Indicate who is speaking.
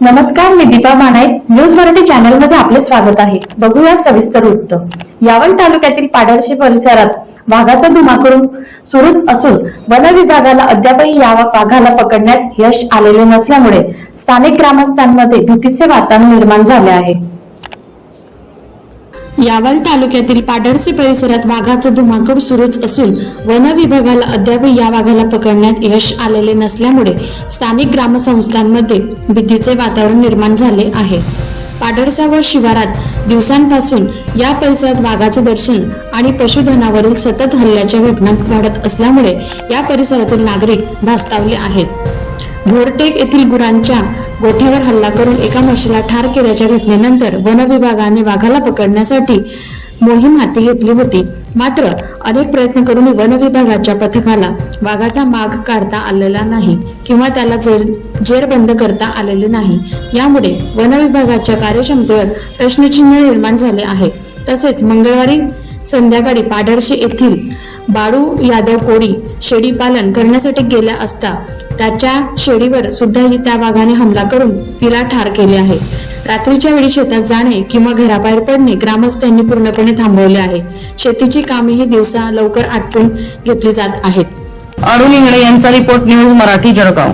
Speaker 1: नमस्कार मी दीपा मानाय न्यूज मराठी चॅनलमध्ये आपले स्वागत आहे. बघूया सविस्तर वृत्त. यावल तालुक्यातील पाडळशी परिसरात वाघाचा धुमाकूळ सुरूच असून वन विभागाला अद्यापही या वाघाला पकडण्यात यश आलेले नसल्यामुळे स्थानिक ग्रामस्थांमध्ये भीतीचे वातावरण निर्माण झाले आहे.
Speaker 2: यावल तालुक्यातील पाडळसी परिसरात वाघाचं धुमाकूळ सुरूच असून वन विभागाला अद्याप या वाघाला पकडण्यात यश आलेले नसल्यामुळे स्थानिक ग्रामसंस्थांमध्ये भीतीचे वातावरण निर्माण झाले आहे. पाडळसा व शिवारात दिवसांपासून या परिसरात वाघाचे दर्शन आणि पशुधनावरील सतत हल्ल्याच्या घटना वाढत असल्यामुळे या परिसरातील नागरिक धास्तावले आहेत. घोरटेक येथील गुरांच्या गोठ्यावर हल्ला करून एका म्हशीला ठार केल्याच्या घटनेनंतर वन विभागाने वाघाला पकडण्यासाठी मोहीम हाती घेतली होती. मात्र अनेक प्रयत्न करून वन विभागाच्या पथकाला वाघाचा माग काढता आलेला नाही किंवा त्याला जेर जेरबंद करता आलेले नाही. यामुळे वनविभागाच्या कार्यक्षमतेवर प्रश्नचिन्ह निर्माण झाले आहे. तसेच मंगळवारी संध्याकाळी पाडळशी येथील बाळू यादव कोळी शेळी पालन करण्यासाठी गेल्या असता त्याच्या शेळीवर सुद्धाही त्या वाघाने हमला करून तिला ठार केले आहे. रात्रीच्या वेळी शेतात जाणे किंवा घराबाहेर पडणे ग्रामस्थांनी पूर्णपणे थांबवले आहे. शेतीची कामेही दिवसा लवकर आटपून घेतली जात आहेत.
Speaker 3: अरुण इंगळे यांचा रिपोर्ट न्यूज मराठी जळगाव.